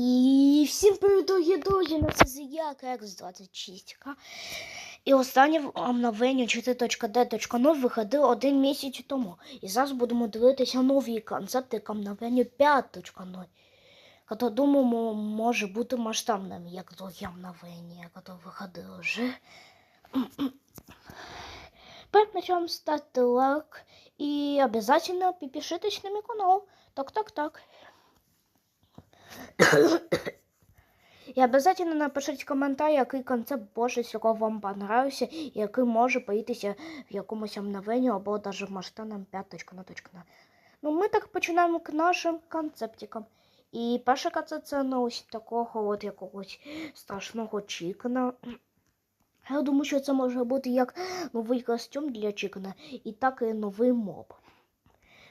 І всім привіт, дорогі друзі, на це я Кекс26. І останнє обновлення 4.d.0 виходило один місяць тому. І зараз будемо дивитися нові концепти к обновленню 5.0. Яке, думаємо, може бути масштабним, як другі обновлення, яке виходило вже. Перед началом ставте лайк і обязательно підпишитесь на мій канал. Так-так-так. І обязательно напишіть коментар, який концепт більше всього вам понравився, і який може появитися в якомусь обновленні або навіть в масштабному 5.0. Ну, ми так починаємо к нашим концептикам. І перша концепт це ну, ось такого от якогось страшного чікана. Я думаю, що це може бути як новий костюм для чікана, і так і новий моб.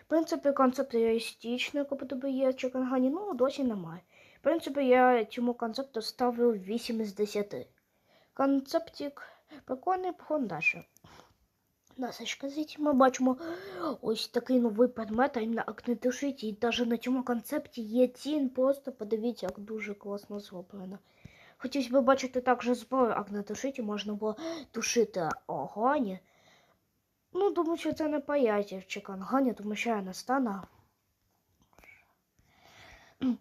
В принципі, концепт реалістичний, як тобі є в ну, досі немає. В принципі, я цьому концепту ставив 8 із 10. Концептик прикольний, походимо далі. Насочка звідси ми бачимо ось такий новий предмет, а іменно огнетушитель. І навіть на цьому концепті є тінь, просто подивіться, як дуже класно зроблено. Хотілося б бачити також зброю огнетушитель, можна було тушити огонь. Ну, думаю, що це не пояття в Чикангані, тому що я не стану.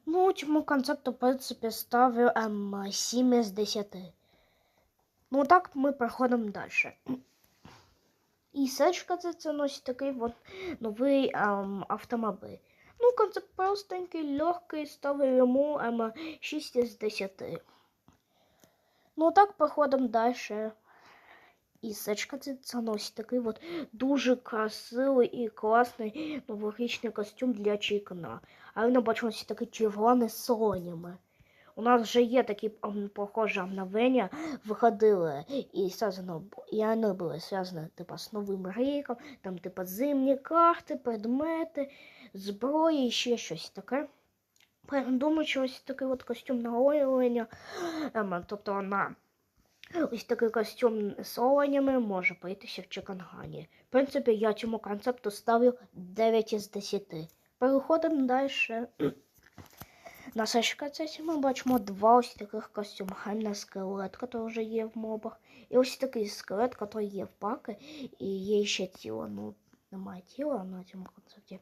Ну, цьому концепту, в принципі, ставлю ем, 7 із 10. Ну, так ми проходимо далі. І сечка це, це носить такий от новий ем, автомобіль. Ну, концепт простенький, легкий, ставлю йому ем, 6 із 10. Ну, так проходимо далі. І сечка це, носить такий от дуже красивий і класний новорічний костюм для Чікана. А він бачимо такий червоний з сонями. У нас вже є такі похожі обновлення, виходили і зв'язано, і вони були зв'язані типу, з новим рейком, там типу зимні карти, предмети, зброї і ще щось таке. Що ось такий от костюм на оновлення, ем, тобто на Ось такий костюм з оленями може поїтися в Чикангані. В принципі, я цьому концепту ставлю 9 із 10. Переходимо далі. На сашкаці ми бачимо два ось таких костюми. Хаймна скелет, який вже є в мобах. І ось такий скелет, який є в паки, і є ще тіло. Ну, немає тіла на цьому концепті.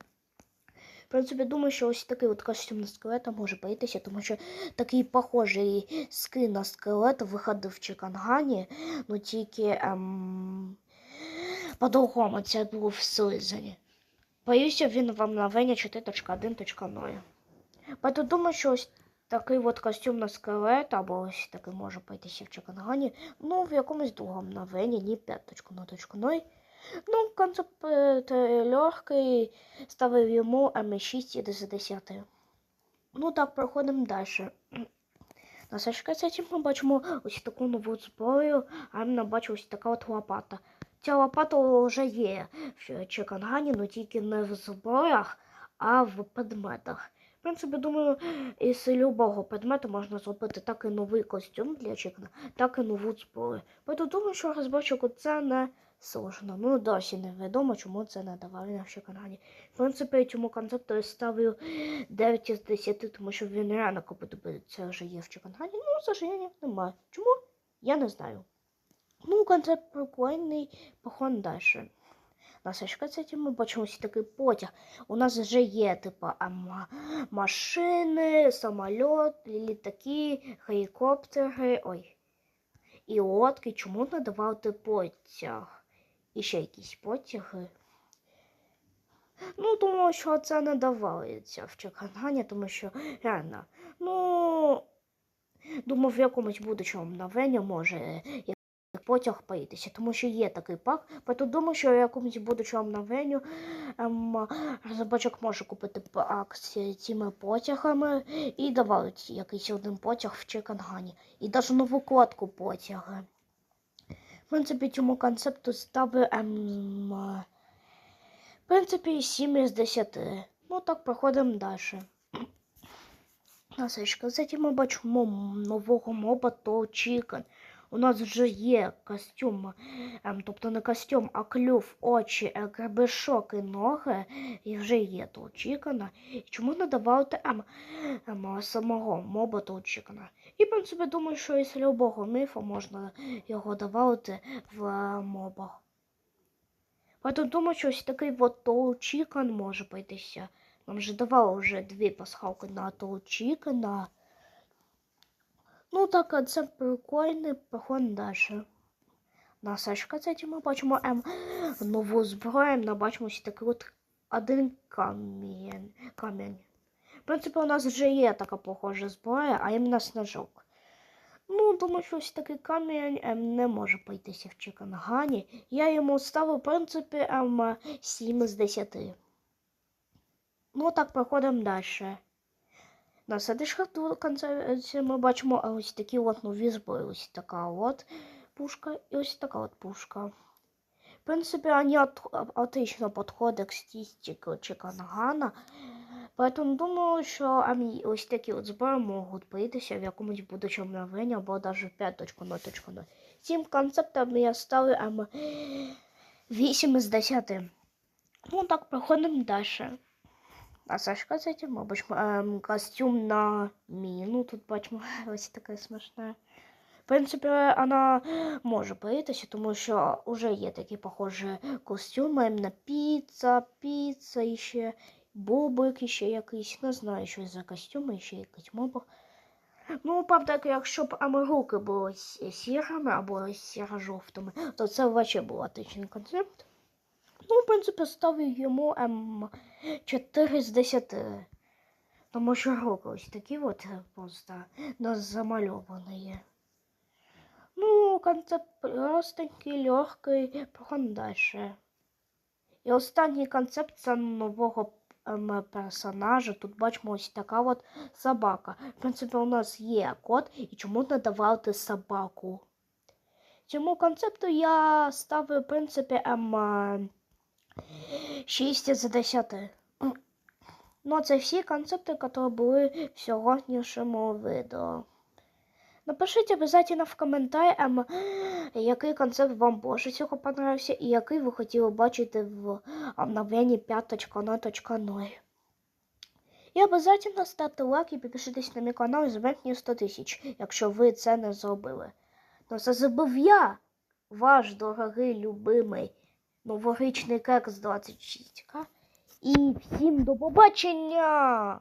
Принципі, думаю, що ось такий от костюм на скелета може поїтися, тому що такий похожий скин на скелет виходив в Чикангані, ну тільки ем, по-другому це було в Слизані. Боюся, він в обновлення 4.1.0. Бо думаю, що ось такий от костюм на скелет, або ось такий може пойтися в Чикангані, ну в якомусь другому обновленні, ні 5.0.0. Ну, концепт е, легкий, ставив йому М6 із 10. Ну так, проходимо далі. На сашкаці ми бачимо ось таку нову зброю, а ми бачимо ось така от лопата. Ця лопата вже є в Чикангані, але тільки не в зброях, а в предметах. В принципі, думаю, із любого предмету можна зробити так і новий костюм для Чикана, так і нову зброю. Бо думаю, що розборчику це не сложно. Ну, досі невідомо, чому це не давали на Чикагані. В принципі, цьому концепту я ставлю 9 із 10, тому що він реально це вже є в Чикагані. Ну, сожалению, немає. Чому? Я не знаю. Ну, концепт прикольний, походимо далі. На сашкаці ми бачимо ось такий потяг. У нас вже є, типу, машини, самоліт, літаки, гелікоптери, ой, і лодки. Чому не давати потяг? І ще якісь потяги. Ну, думаю, що це не давалося в Чекагані, тому що реально, ну, думаю, в якомусь будучому обновленні може потяг поїтися, тому що є такий пак. Тому думаю, що в якомусь будучому обновленню ем, розробочок може купити пак з цими потягами і давати якийсь один потяг в Чекангані. І навіть нову кодку потяги. В принципі, цьому концепту ставлю ем, в принципі, 7 із 10. Ну так, проходимо далі. На сечка. Затім ми бачимо нового моба то Chicken. У нас вже є костюм, ем, тобто не костюм, а клюв, очі, е, гребешок і ноги, і вже є тут Чікана. І чому не давати ем, ем, самого моба тут Чікана? І, в принципі, думаю, що із любого міфу можна його давати в е, мобах. Поэтому думаю, що ось такий от Тоу Чікан може пойтися. Нам же давали вже дві пасхалки на Тоу Чікана. Ну так, це прикольно, проходимо далі. На Сашка це ми бачимо ем, нову зброю, ми бачимо ось такий от один камінь. камінь. В принципі, у нас вже є така похожа зброя, а іменно снежок. Ну, думаю, що ось такий камінь ем, не може пойтися в Чикангані. Я йому ставив, в принципі, ем, 7 з 10. Ну, так, проходимо далі. На следующих концерті ми бачимо ось такі от нові зброї. Ось така от пушка і ось така от пушка. В принципі, вони от, отлично підходять к стилістике Чикангана. Поэтому думаю, що ось такі от зброї можуть появитися в якомусь будучому новині або навіть в 5.0.0. Цим концептом я ставлю ам, 8 з 10. Ну так, проходимо далі. А Сашка з этим, бачимо ем, костюм на міну. Тут бачимо ось таке смішне. В принципі, вона може появитися, тому що вже є такі похожі костюми на піца, піца і ще бобик, і ще якийсь, не знаю, що за костюми, і ще якийсь мобок. Ну, правда, якщо б ами руки були сі- сірими або сіро-жовтими, то це взагалі був отличний концепт. Ну, в принципі, ставлю йому ем, 4 з 10. Тому що руки ось такі от е, просто нас замальовані. Ну, концепт простенький, легкий, проходимо далі. І останній концепт це нового ем, персонажа. Тут бачимо ось така от собака. В принципі, у нас є кот, і чому не давати собаку? Цьому концепту я ставлю, в принципі, ем, 6 з 10. Ну, це всі концепти, які були в сьогоднішньому відео. Напишіть обов'язково в коментарі, ем, який концепт вам більше всього понравився і який ви хотіли бачити в обновленні 5.0.0. І обов'язково ставте лайк і підпишитесь на мій канал і зверніть 100 тисяч, якщо ви це не зробили. Ну, це зробив я, ваш дорогий любимий новорічний кекс 26к. І всім до побачення!